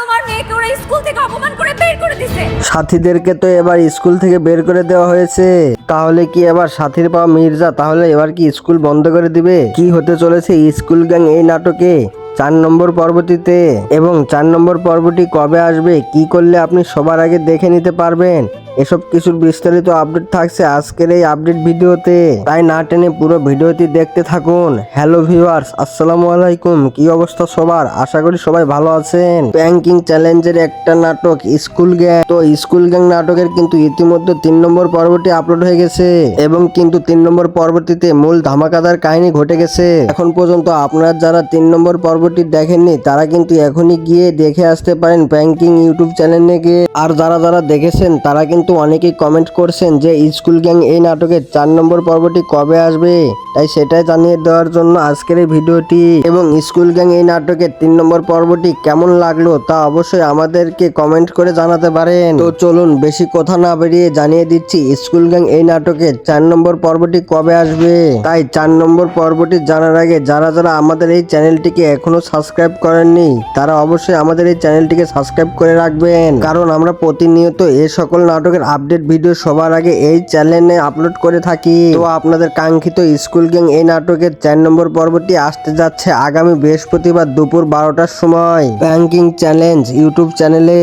তোমার মেয়েকে ওরা স্কুল থেকে অপমান করে বের করে দিছে। সাথীদেরকে তো এবার স্কুল থেকে বের করে দেওয়া হয়েছে। তাহলে কি এবার সাথীর পা মির্জা তাহলে এবার কি স্কুল বন্ধ করে দিবে? কি হতে চলেছে স্কুল গ্যাং এই নাটকে? চার নম্বর পর্বটিতে। এবং চার নম্বর পর্বটি কবে আসবে? কি করলে আপনি সবার আগে দেখে নিতে পারবেন? এসব কিছুর বিস্তারিত আপডেট থাকছে আজকের এই আপডেট ভিডিওতে। তাই না টেনে পুরো ভিডিওটি দেখতে থাকুন। হ্যালো ভিউয়ার্স, আসসালামু আলাইকুম। কি অবস্থা সবার? আশা করি সবাই ভালো আছেন। ব্যাংকিং চ্যালেঞ্জের একটা নাটক, স্কুল গ্যাং। তো স্কুল গ্যাং নাটকের কিন্তু ইতিমধ্যে তিন নম্বর পর্বটি আপলোড হয়ে গেছে এবং কিন্তু তিন নম্বর পর্বটিতে মূল ধামাকাদার কাহিনী ঘটে গেছে। এখন পর্যন্ত আপনারা যারা তিন নম্বর পর্বটি দেখেননি, তারা কিন্তু এখনই গিয়ে দেখে আসতে পারেন ব্যাংকিং ইউটিউব চ্যানেলে গিয়ে আর যারা যারা দেখেছেন, তারা কিন্তু অনেকেই কমেন্ট করছেন যে স্কুল গ্যাং এই নাটকের চার নম্বর পর্বটি কবে আসবে? তাই সেটাই জানিয়ে দেওয়ার জন্য আজকের এই ভিডিওটি এবং স্কুল গ্যাং এই নাটকের তিন নম্বর পর্বটি কেমন লাগল তা অবশ্যই আমাদেরকে কমেন্ট করে জানাতে পারেন। তো চলুন বেশি কথা না বেরিয়ে জানিয়ে দিচ্ছি, স্কুল গ্যাং এই নাটকের চার নম্বর পর্বটি কবে আসবে? তাই চার নম্বর পর্বটি জানার আগে যারা যারা আমাদের এই চ্যানেলটিকে এখনও সাবস্ক্রাইব করেননি, তারা অবশ্যই আমাদের এই চ্যানেলটিকে সাবস্ক্রাইব করে রাখবেন। কারণ আমরা প্রতিনিয়ত এই সকল নাটকের আপডেট ভিডিও সবার আগে এই চ্যানেলে আপলোড করে থাকি। তো আপনাদের কাঙ্ক্ষিত স্কুল গ্যাং এই নাটকের চার নম্বর পর্বটি আসতে যাচ্ছে আগামী বৃহস্পতিবার দুপুর বারোটার সময়। ব্যাংকিং চ্যালেঞ্জ ইউটিউব চ্যানেলে।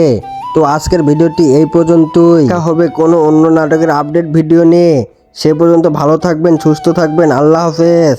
তো আজকের ভিডিওটি এই পর্যন্তই। হবে কোনো অন্য নাটকের আপডেট ভিডিও নিয়ে। সে পর্যন্ত ভালো থাকবেন, সুস্থ থাকবেন। আল্লাহ হাফেজ।